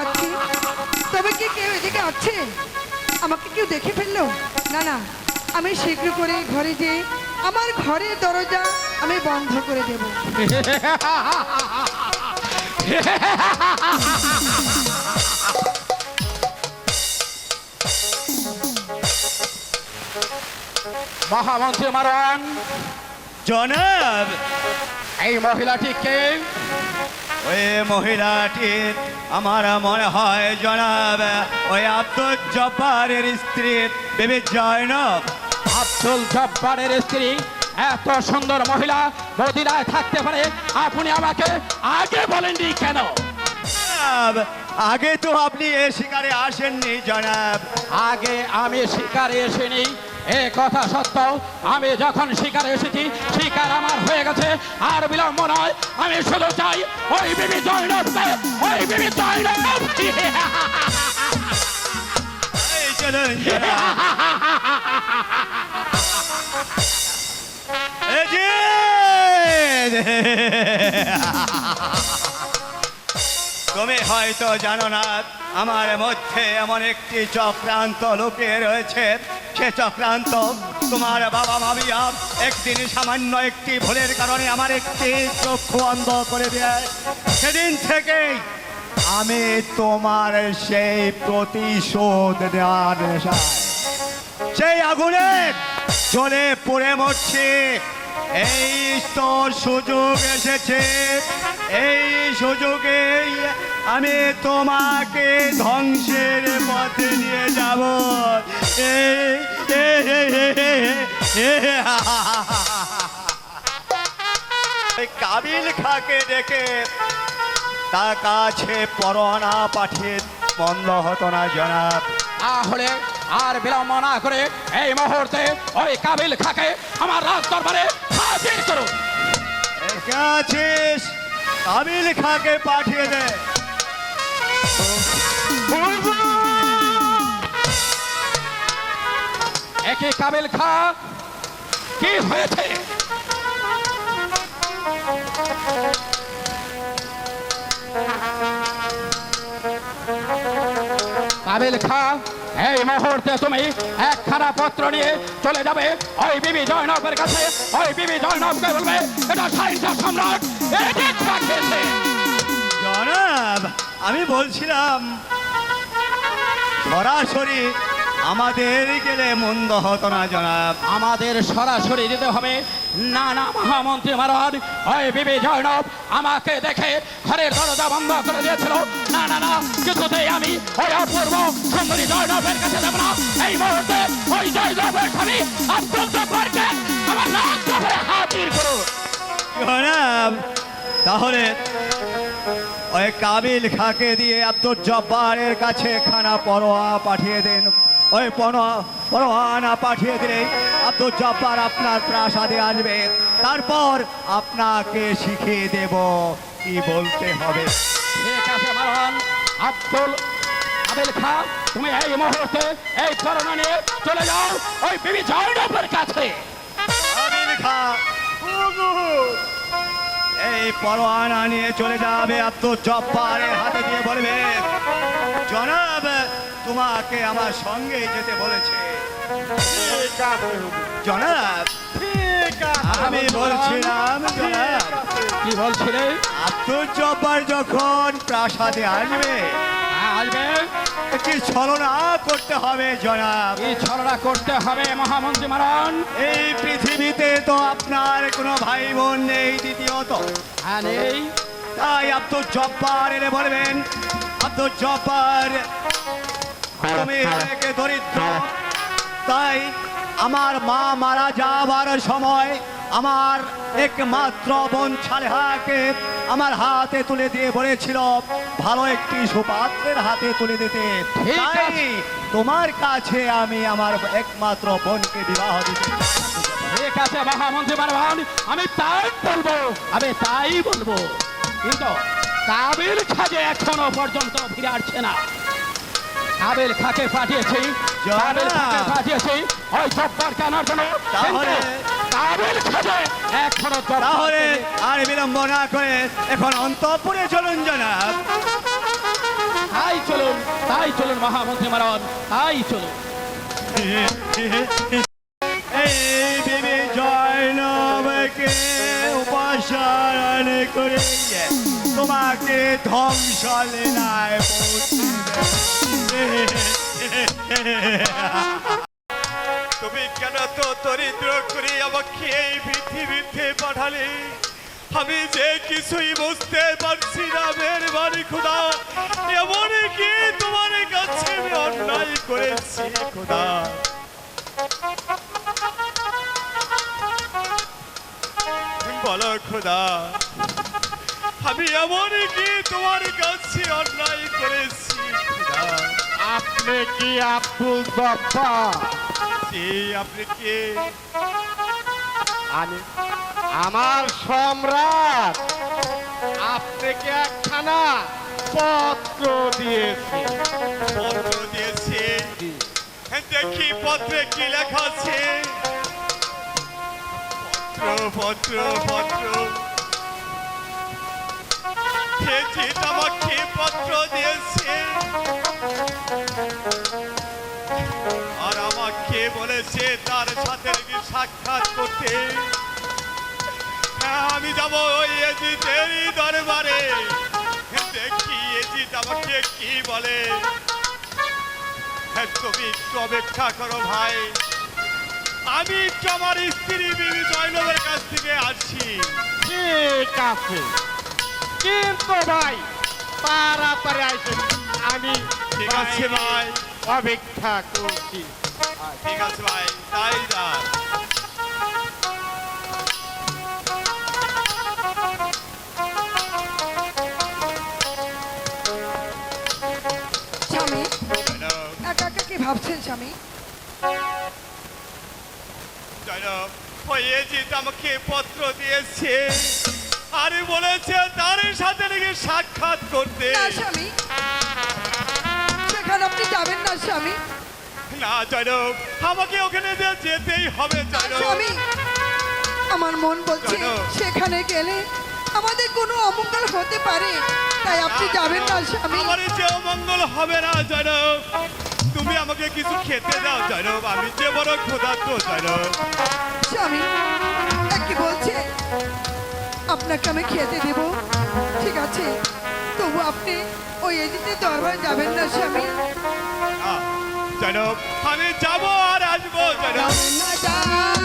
পাচ্ছি তবে কি কেউ এদিকে আছে? আমাকে কেউ দেখে ফেলল? না না। আমি শীঘ্র করে ঘরে যেয়ে আমার ঘরের দরজা আমি বন্ধ করে দেব। মহামন্ত্রী মারান জনাব। এই মহিলাটিকে ওই মহিলাটি আমার মনে হয় জনাব ওই আব্দুল জব্বারের স্ত্রী বেবি জয়নব। আব্দুল জব্বারের স্ত্রী এত সুন্দর মহিলা মদিনায় থাকতে পারে আপনি আমাকে আগে বলেননি কেন? আগে তো আপনি এ শিকারে আসেননি জনাব। আগে আমি শিকারে এসেনি এ কথা সত্য আমি যখন শিকারে এসেছি শিকার আমার হয়ে গেছে, আর বিলম্ব নয়, আমি শুধু চাই ওই বিবি ওই বিবি! তুমি হয়তো জানো না, আমার মধ্যে এমন একটি চক্রান্ত লুকিয়ে রয়েছে। সে চক্রান্ত। তোমার বাবা ভাবিয়া একদিন সামান্য একটি ভুলের কারণে আমার একটি চক্ষু অন্ধ করে দেয়। সেদিন থেকেই আমি তোমার সেই প্রতিশোধ নেওয়ার সেই আগুনে জলে পড়ে মরছে। এই তোর সুযোগ এসেছে। এই সুযোগে আমি তোমাকে ধ্বংসের পথে নিয়ে যাব। এই, কাবিল খাকে ডেকে তার কাছে পরোয়ানা পাঠিয়ে বন্ধ হতো না জনাব। তাহলে আর বিলম্ব না করে এই মুহূর্তে ওই কাবিল খাকে আমার রাজ দরবারে হাজির একে আছিস? কাবিল খাকে পাঠিয়ে দে। একে কাবিল খা। কি হয়েছে? কাবিল খা, এই মুহূর্তে তুমি একখানা পত্র নিয়ে চলে যাবে। ওই বিবি জয়নবের কাছে, ওই বিবি জয়নবকে বলবে, এটা সাহিত্য সম্রাট জনাব, আমি বলছিলাম, সরাসরি আমাদের গেলে মন্দ হতো না জনাব। আমাদের সরাসরি দিতে হবে। না না মহামন্ত্রী মহারাজ। ওই বিবি জয়নব আমাকে দেখে ঘরের দরজা বন্ধ করে দিয়েছিল। না না না কিছুতেই আমি ওই অপূর্ব সুন্দরী জয়নবের কাছে যাব না। এই মুহূর্তে ওই জয়নবের স্বামী জব্বারকে আমার হাজির করুন জনাব তাহলে ওই কাবিল খাকে দিয়ে আব্দুল জব্বারের কাছে খানা পরোয়া পাঠিয়ে দেন। ওই পরোয়া- পরোয়ানা পাঠিয়ে দিলে আব্দুল জব্বার আপনার প্রাসাদে আসবে। তারপর আপনাকে শিখিয়ে দেব কি বলতে হবে। ঠিক আছে মারহান আব্দুল আবেল খা তুমি এই মুহূর্তে এই করোনা নিয়ে চলে যাও ওই বিবি জয়নবের কাছে। খা এই পরোয়ানা নিয়ে চলে যাবে আব্দুল জব্বারের হাতে দিয়ে বলবে জনাব তোমাকে আমার সঙ্গে যেতে বলেছে। জনাব আমি বলছিলাম জনাব। কি বলছিলে? আব্দুল জব্বার যখন প্রাসাদে আসবে হ্যাঁ, আসবে একটি ছলনা করতে হবে জনাব। এই ছলনা করতে হবে মহামন্ত্রী মারান এই পৃথিবীতে তো আপনার কোনো ভাই বোন নেই দ্বিতীয়ত। হ্যাঁ নেই। তাই আব্দুল জব্বার এনে বলবেন আব্দুল জব্বার তুমি অনেকে দরিদ্র তাই আমার মা মারা যাবার সময় আমার একমাত্র বোন ছালেহাকে আমার হাতে তুলে দিয়ে বলেছিল ভালো একটি সুপাত্রের হাতে তুলে দিতে। তাই তোমার কাছে আমি আমার একমাত্র বোনকে বিবাহ দিতে ঠিক আছে মহামন্ত্রী মারান আমি তাই বলব আমি তাই বলব। কিন্তু কাবিল খাজে এখনও পর্যন্ত ফিরে আসছে না। কাবিল খাকে পাঠিয়েছি। কাবিল খাকে পাঠিয়েছি। ওই জব্বার কেনার জন্য। তাহলে কাবিল খোঁজে এখনও তাহলে আর বিলম্ব না করে এখন অন্তপুরে চলুন জনাব। তাই চলুন তাই চলুন মহামন্ত্রী মারান তাই চলুন। এই বিবি জয়নবকে উপাসন করে তোমাকে ধ্বংসলীলায় তুমি কেন তো দরিদ্র করে আমাকে এই পৃথিবীতে পাঠালে? আমি যে কিছুই বুঝতে পারছি না, মেহরবানি খোদা। এমন কি তোমার কাছে আমি অন্যায় করেছি খোদা? বলো খোদা, আমি এমন কি তোমার কাছে অন্যায় করেছি? আপনি কি আব্দুল জব্বার জি, আপনি কে? আমি আমার সম্রাট। আপনাকে একখানা পত্র দিয়েছি। পত্র দিয়েছে? দেখি পত্রে কি লেখা আছে। পত্র পত্র পত্র। খেয়েছি আমাকে পত্র দিয়েছে? আর আমাকে বলেছে তার সাথে সাক্ষাৎ করতে। হ্যাঁ আমি যাব ওই এজিতেরই দরবারে। দেখি এজিত আমাকে কি বলে। হ্যাঁ, তুমি একটু অপেক্ষা করো ভাই। আমি একটু আমার স্ত্রী বিবি জয়নবের কাছ থেকে আসছি। ঠিক আছে। কিন্তু ভাই তাড়াতাড়ি আসেন। আমি আছে ভাই। অপেক্ষা করছি। ঠিক আছে ভাই তাই যা স্বামী একা একা কি ভাবছেন স্বামী? জয়নব ওই আমাকে পত্র দিয়েছে। আরে বলেছে তার সাথে নাকি সাক্ষাৎ করতে। স্বামী। আপনি যাবেন না স্বামী? না জয়নব আমাকে ওখানে যে যেতেই হবে জয়নব স্বামী আমার মন বলছে সেখানে গেলে আমাদের কোনো অমঙ্গল হতে পারে তাই আপনি যাবেন না স্বামী। আমার যে মঙ্গল হবে না জয়নব তুমি আমাকে কিছু খেতে দাও জয়নব আমি যে বড় ক্ষুধার্ত জয়নব স্বামী কি বলছে? আপনাকে আমি খেতে দেব ঠিক আছে? তবু আপনি ওই এজিতে দরবার যাবেন না স্বামী। জয়নব আমি যাব আর আসব জয়নব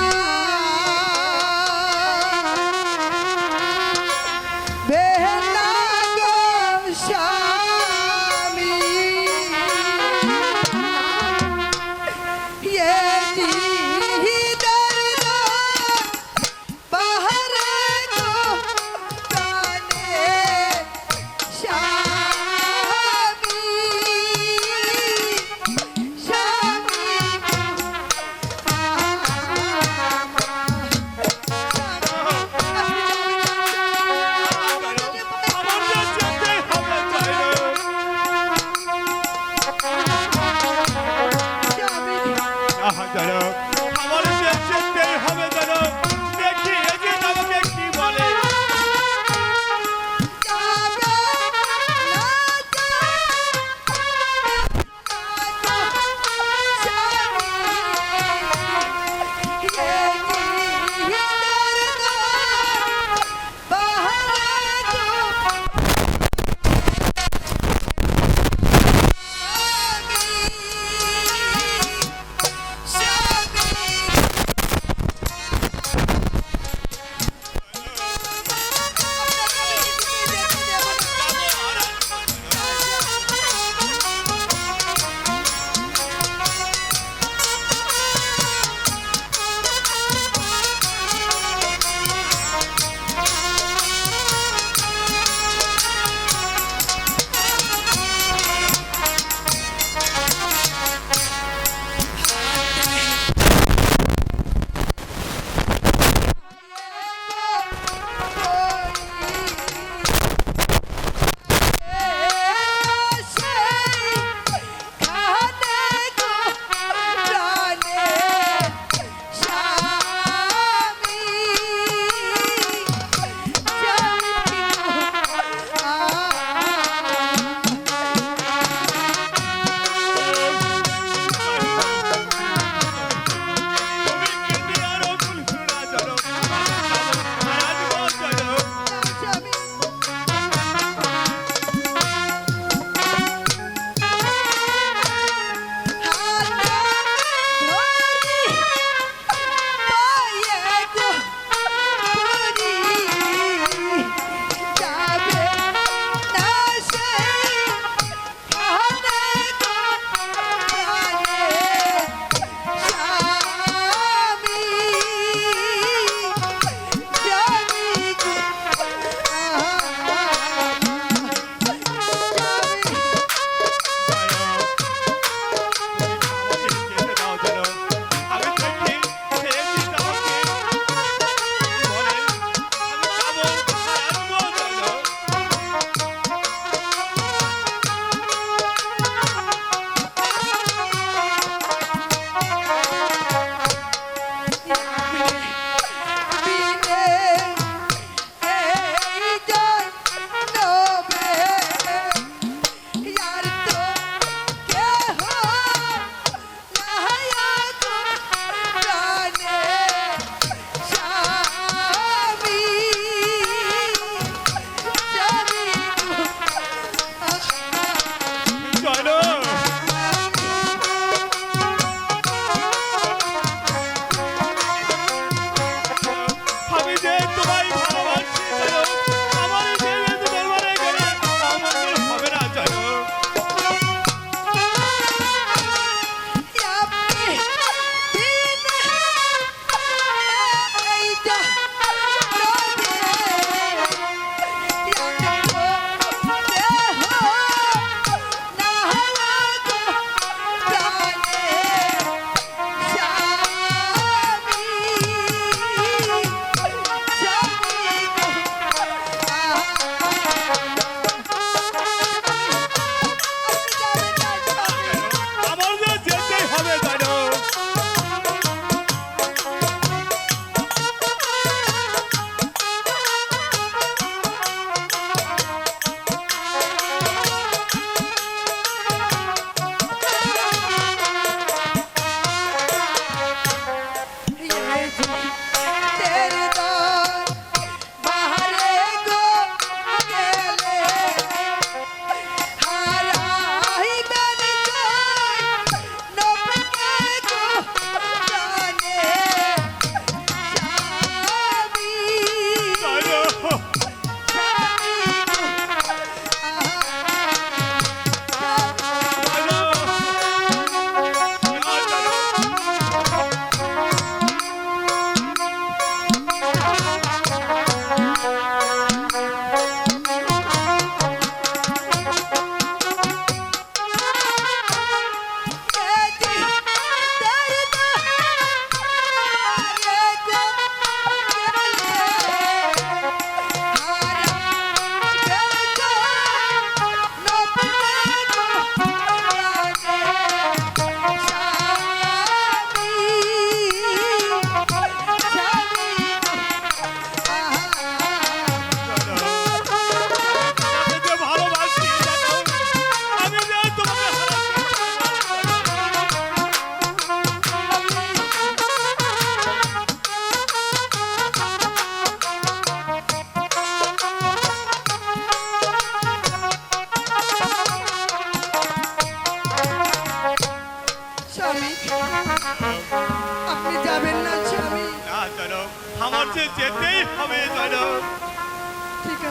Thank you.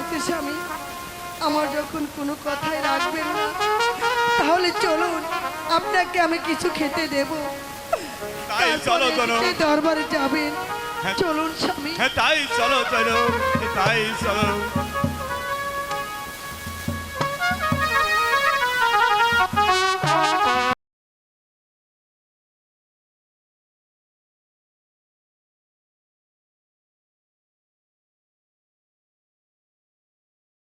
আছে স্বামী আমার যখন কোনো কথাই রাখবেন না তাহলে চলুন আপনাকে আমি কিছু খেতে দেব। চলো দরবারে যাবেন। হ্যাঁ। চলুন স্বামী। হ্যাঁ তাই চলো চলো। তাই চলো।